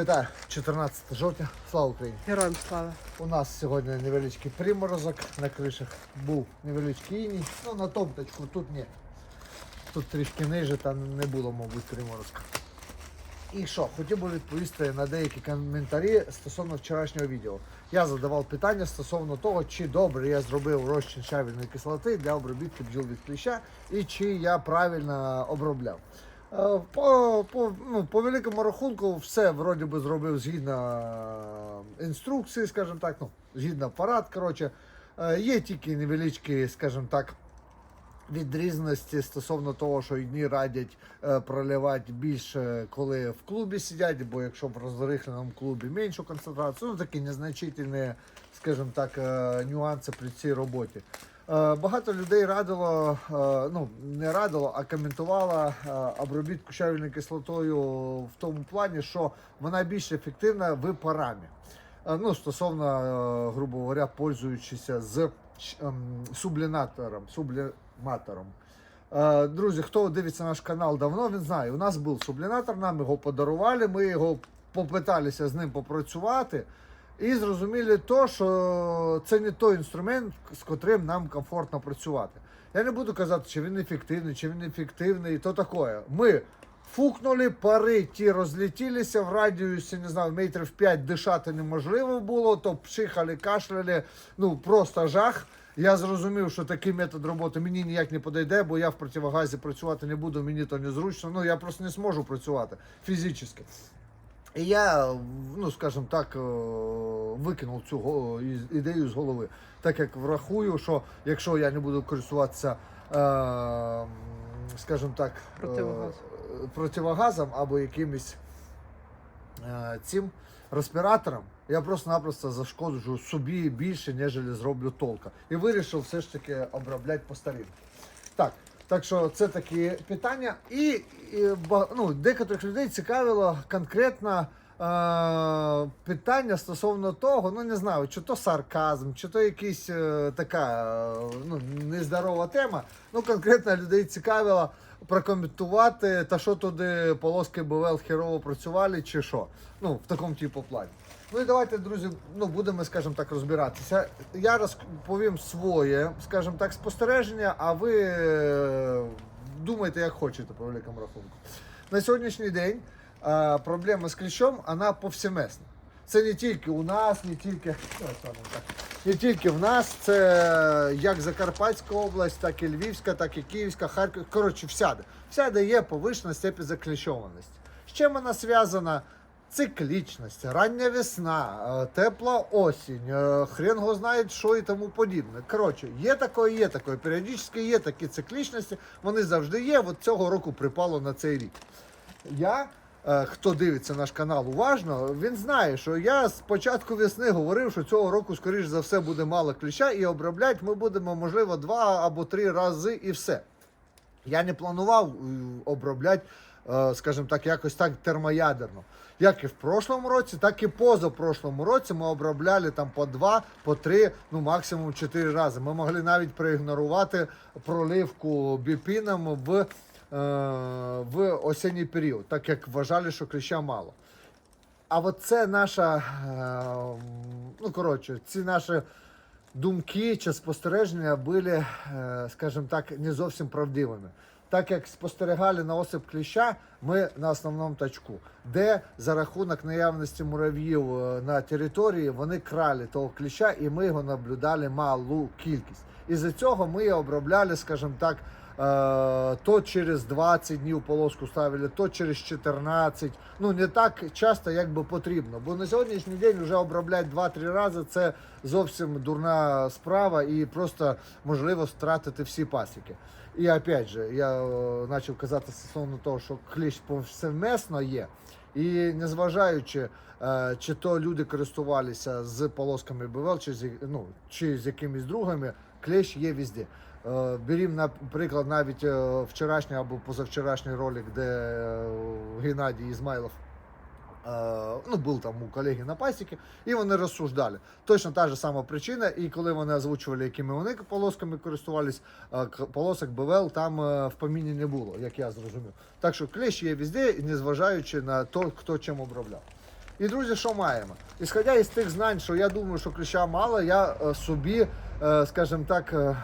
Вітаю! 14 жовтня. Слава Україні! Героям слава. У нас сьогодні невеличкий приморозок на кришах. Був невеличкий іній. Ну на топточку тут ні. Тут трішки ниже, там не було, мабуть, приморозка. І що, хотів би відповісти на деякі коментарі стосовно вчорашнього відео. Я задавав питання стосовно того, чи добре я зробив розчин щавельної кислоти для обробітки бджіл від кліща і чи я правильно обробляв. Е, По, по, ну, по великому рахунку, все вроді би зробив згідно е, інструкції, скажімо так, ну, згідно парад. Коротше, Е, є тільки невеличкі, скажімо так, відрізності стосовно того, що одні радять проливати більше, коли в клубі сидять, бо якщо в розрихленому клубі меншу концентрацію, ну такі незначительні, скажімо так, нюанси при цій роботі. Е, Багато людей радило, е, ну не радило, а коментувало е, обробітку щавельною кислотою в тому плані, що вона більш ефективна в парамі. Ну, стосовно, грубо говоря, пользуючися з ем, сублінатором, субліматором. Друзі, хто дивиться наш канал давно, він знає, у нас був сублінатор, нам його подарували, ми його попиталися з ним попрацювати. І зрозуміли то, що це не той інструмент, з котрим нам комфортно працювати. Я не буду казати, чи він ефективний, чи він ефективний, то таке. Ми фукнули, пари ті розлетілися в радіусі, не знаю, метрів 5 дишати неможливо було, то пшихали, кашляли, ну просто жах. Я зрозумів, що такий метод роботи мені ніяк не подойде, бо я в противогазі працювати не буду, мені то незручно. Ну я просто не зможу працювати фізично. І я, ну скажімо так, е, викинув цю ідею з голови. Так як врахую, що якщо я не буду користуватися, е, скажімо так, е, Противогаз. противогазом або якимось цим респіратором, я просто-напросто зашкоджу собі більше, ніж зроблю толка. І вирішив все ж таки обробляти по старінку. Так, так що це такі питання. І, і ну, декотрих людей цікавило конкретно е, питання стосовно того, ну не знаю, чи то сарказм, чи то якась е, така е, ну, нездорова тема. Ну, конкретно людей цікавило прокоментувати, та що туди полоски БВЛ херово працювали, чи що. Ну, в такому типу плані. Ну і давайте, друзі, ну будемо, скажімо так, розбиратися. Я розповім своє, скажімо так, спостереження, а ви е, думайте, як хочете, по великому рахунку. На сьогоднішній день е, проблема з кліщом, вона повсемесна. Це не тільки у нас, не тільки, ну, не тільки в нас, це як Закарпатська область, так і Львівська, так і Київська, Харків. Коротше, всяде. Всяде є повишена степень закліщованості. З чим вона зв'язана? Циклічність, рання весна, е, тепла осінь, е, хрен го знає, що і тому подібне. Коротше, є таке, є таке. Періодично є такі циклічності, вони завжди є. От цього року припало на цей рік. Я, е, хто дивиться наш канал уважно, він знає, що я з початку весни говорив, що цього року, скоріш за все, буде мало кліща, і обробляти ми будемо, можливо, два або три рази і все. Я не планував обробляти, скажімо так, якось так термоядерно. Як і в прошлому році, так і позапрошлому році ми обробляли там по два, по три, ну максимум чотири рази. Ми могли навіть проігнорувати проливку біпіном в, е, в осінній період, так як вважали, що кліща мало. А от це наша, е, ну коротше, ці наші думки чи спостереження були, е, скажімо так, не зовсім правдивими. Так як спостерігали на осип кліща, ми на основному тачку, де за рахунок наявності мурав'їв е, на території вони крали того кліща, і ми його наблюдали малу кількість. І за цього ми його обробляли, скажімо так, е, то через 20 днів полоску ставили, то через 14. Ну не так часто, як би потрібно. Бо на сьогоднішній день вже обробляти 2-3 рази це зовсім дурна справа і просто можливо втратити всі пасіки. І опять же, я е, почав казати стосовно того, що кліщ повсемесно є. І незважаючи, е, чи то люди користувалися з полосками БВЛ, чи з, ну, чи з якимись другими, клещ є везде. Е, Берім, наприклад, навіть е, вчорашній або позавчорашній ролик, де е, Геннадій Ізмайлов е, ну, був там у колеги на пасіки, і вони розсуждали. Точно та ж сама причина, і коли вони озвучували, якими вони полосками користувались, е, полосок БВЛ там е, в поміні не було, як я зрозумів. Так що клещ є везде, незважаючи на то, хто чим обробляв. І друзі, що маємо? Ісходя із тих знань, що я думаю, що кліща мало, я е, собі, е, скажімо так, е, е,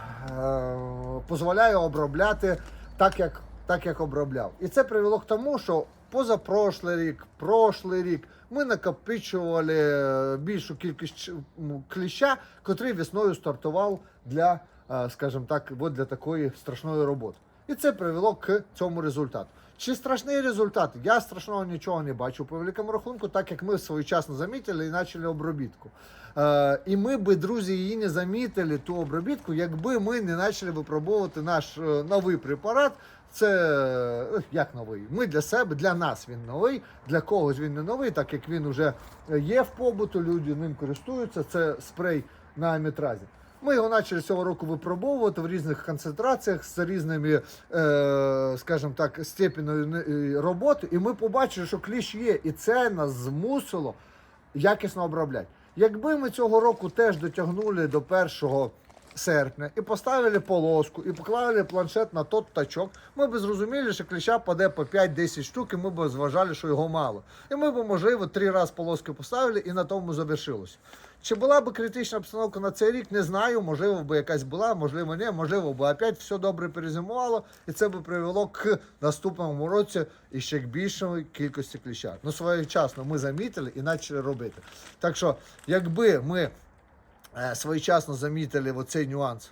дозволяю обробляти так, як, так, як обробляв. І це привело к тому, що позапрошлий рік, прошлий рік ми накопичували е, більшу кількість кліща, котрий весною стартував для, е, скажімо так, для такої страшної роботи. І це привело к цьому результату. Чи страшний результат? Я страшного нічого не бачу по великому рахунку, так як ми своєчасно замітили і почали обробітку. Е, і ми би, друзі, її не замітили, ту обробітку, якби ми не почали випробовувати наш е, новий препарат. Це е, як новий? Ми для себе, для нас він новий, для когось він не новий, так як він вже є в побуту, люди ним користуються. Це спрей на амітразі. Ми його почали цього року випробовувати в різних концентраціях з різними, е, скажімо так, степеною е, роботи, і ми побачили, що кліщ є, і це нас змусило якісно обробляти. Якби ми цього року теж дотягнули до 1 серпня і поставили полоску, і поклали планшет на тот тачок, ми б зрозуміли, що кліща паде по 5-10 штук, і ми б зважали, що його мало. І ми б, можливо, три рази полоски поставили і на тому завершилося. Чи була б критична обстановка на цей рік, не знаю. Можливо, б якась була, можливо, не, можливо, б опять все добре перезимувало, і це б привело к наступному році і ще к більшої кількості кліща. Ну, своєчасно ми замітили і почали робити. Так що, якби ми е, своєчасно замітили оцей нюанс,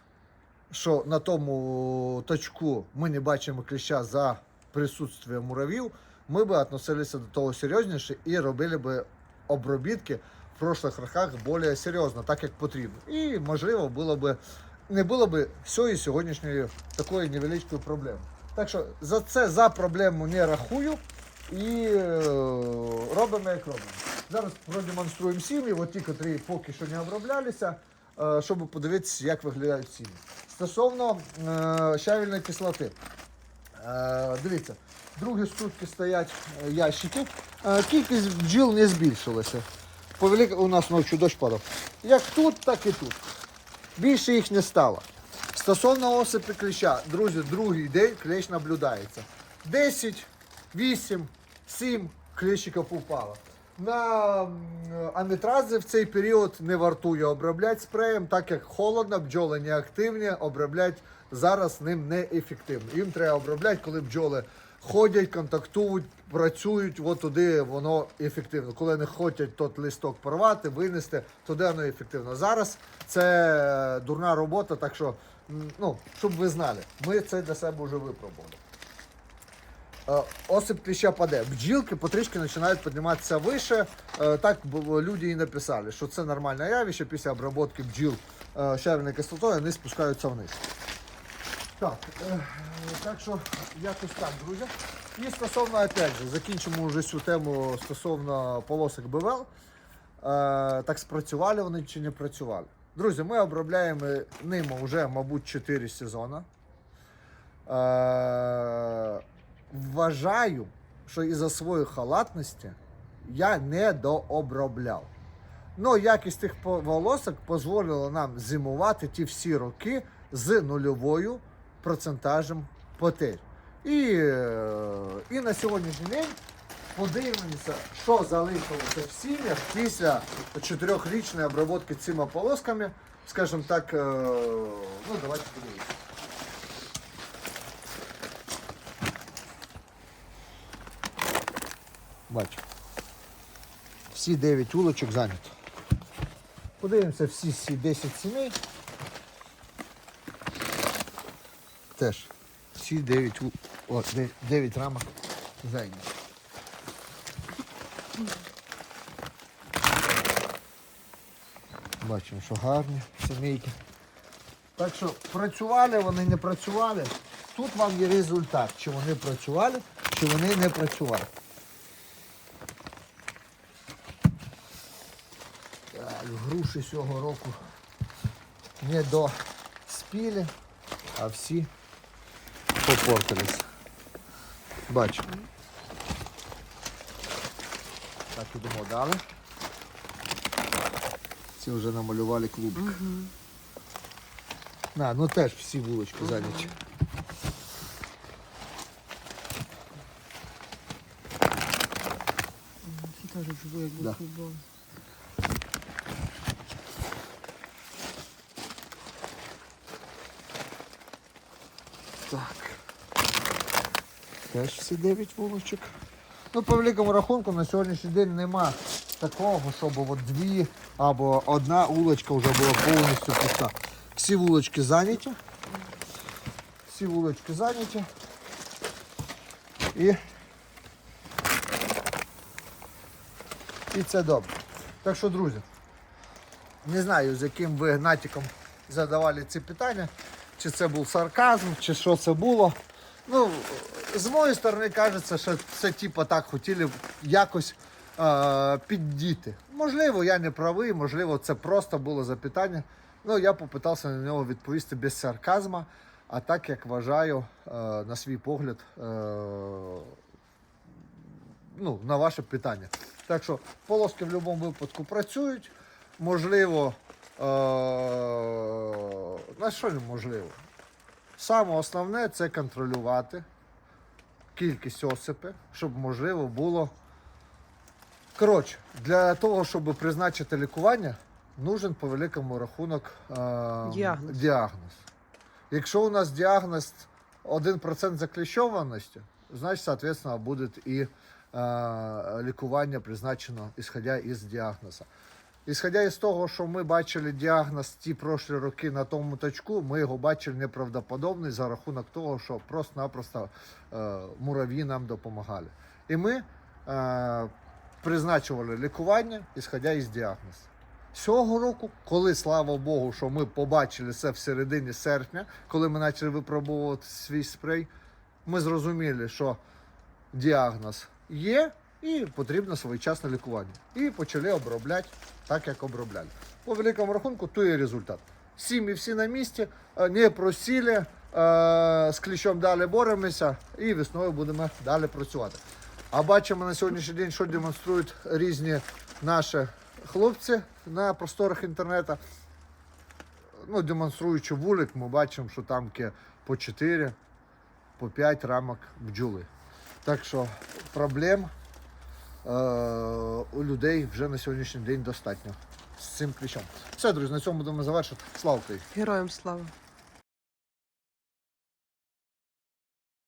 що на тому точку ми не бачимо кліща за присутствием муравів, ми б відносилися до того серйозніше і робили б обробітки в прошлих роках більш серйозно, так як потрібно. І можливо було б не було б цієї сьогоднішньої такої невеличкої проблеми. Так що за це за проблему не рахую і е, робимо як робимо. Зараз продемонструємо сім'ї, от ті, котрі поки що не оброблялися, е, щоб подивитися, як виглядають сім'ї. Стосовно е, щавельної кислоти. Е, Дивіться, другі сутки стоять ящики. Кількість бджіл не збільшилася. По велик- У нас ночі дощ падав. Як тут, так і тут. Більше їх не стало. Стосовно осипи кліща, друзі, другий день клещ наблюдається. 10, 8, 7 кліщиків упало. На м, амітрази в цей період не вартує обробляти спреєм, так як холодно, бджоли не активні, обробляти зараз ним неефективно. Їм треба обробляти, коли бджоли ходять, контактують, працюють, от туди воно ефективно. Коли не хочуть тот листок порвати, винести, туди воно ефективно. Зараз це дурна робота, так що, ну, щоб ви знали, ми це для себе вже випробували. Е, Осип кліща паде. Бджілки потрішки починають підніматися вище. Е, Так люди і написали, що це нормальне явище після обробки бджіл е, кислотою, вони спускаються вниз. Так, е, так що якось так, друзі. І стосовно, опять же, закінчимо вже цю тему стосовно полосок БВЛ. Е, так спрацювали вони чи не працювали. Друзі, ми обробляємо ними вже, мабуть, 4 сезони. Е, вважаю, що із-за своєї халатності я не дообробляв. Ну, якість тих волосок дозволила нам зимувати ті всі роки з нульовою процентажем потерь. І, е, і на сьогоднішній день подивимося, що залишилося в сім'ях після чотирьохрічної обробки цими полосками. Скажімо так, е, ну давайте подивимося. Бачу. Всі 9 улочок зайняті. Подивимося всі ці 10 сімей. Теж всі 9, у... О, 9 рамок зайняті. Бачимо, що гарні сімейки. Так що працювали, вони не працювали. Тут вам є результат, чи вони працювали, чи вони не працювали. Так, груші цього року не доспіли, а всі попортились. Бачимо. Так, ідемо далі. Ці вже намалювали клубик. На, ну теж всі вулички зайняті. теж живу, як був футбол. Теж всі 9 вулочок. Ну, по великому рахунку на сьогоднішній день нема такого, щоб от дві або одна вулочка вже була повністю пуста. Всі вулочки зайняті. Всі вулочки зайняті. І, і це добре. Так що, друзі, не знаю, з яким ви гнатиком задавали ці питання, чи це був сарказм, чи що це було. Ну, з моєї сторони кажеться, що це типу так хотіли якось е, піддіти. Можливо, я не правий, можливо, це просто було запитання. Ну, я попитався на нього відповісти без сарказму, а так як вважаю, е, на свій погляд, е, ну, на ваше питання. Так що полоски в будь-якому випадку працюють. Можливо, е- на що неможливо? Саме основне це контролювати кількість осипи, щоб можливо було. Коротше, для того, щоб призначити лікування, нужен по великому рахунок е- Діагноз. діагноз. Якщо у нас діагноз 1% закліщованості, значить, соответственно, буде і е, лікування призначено, ісходя із діагнозу. Ісходя із того, що ми бачили діагноз ті прошлі роки на тому точку, ми його бачили неправдоподобний за рахунок того, що просто-напросто е, мурав'ї нам допомагали. І ми е, призначували лікування, ісходя із діагнозу. Цього року, коли слава Богу, що ми побачили це в середині серпня, коли ми почали випробовувати свій спрей, ми зрозуміли, що діагноз є і потрібно своєчасне лікування. І почали обробляти так, як обробляли. По великому рахунку, то є результат. Сім'ї всі на місці, е, не просіли, е, з кліщом далі боремося і весною будемо далі працювати. А бачимо на сьогоднішній день, що демонструють різні наші хлопці на просторах інтернету. Ну, демонструючи вулик, ми бачимо, що там по 4, по 5 рамок бджоли. Так що проблем у людей вже на сьогоднішній день достатньо з цим ключом. Все, друзі, на цьому будемо завершити. Слава Україні! Героям слава.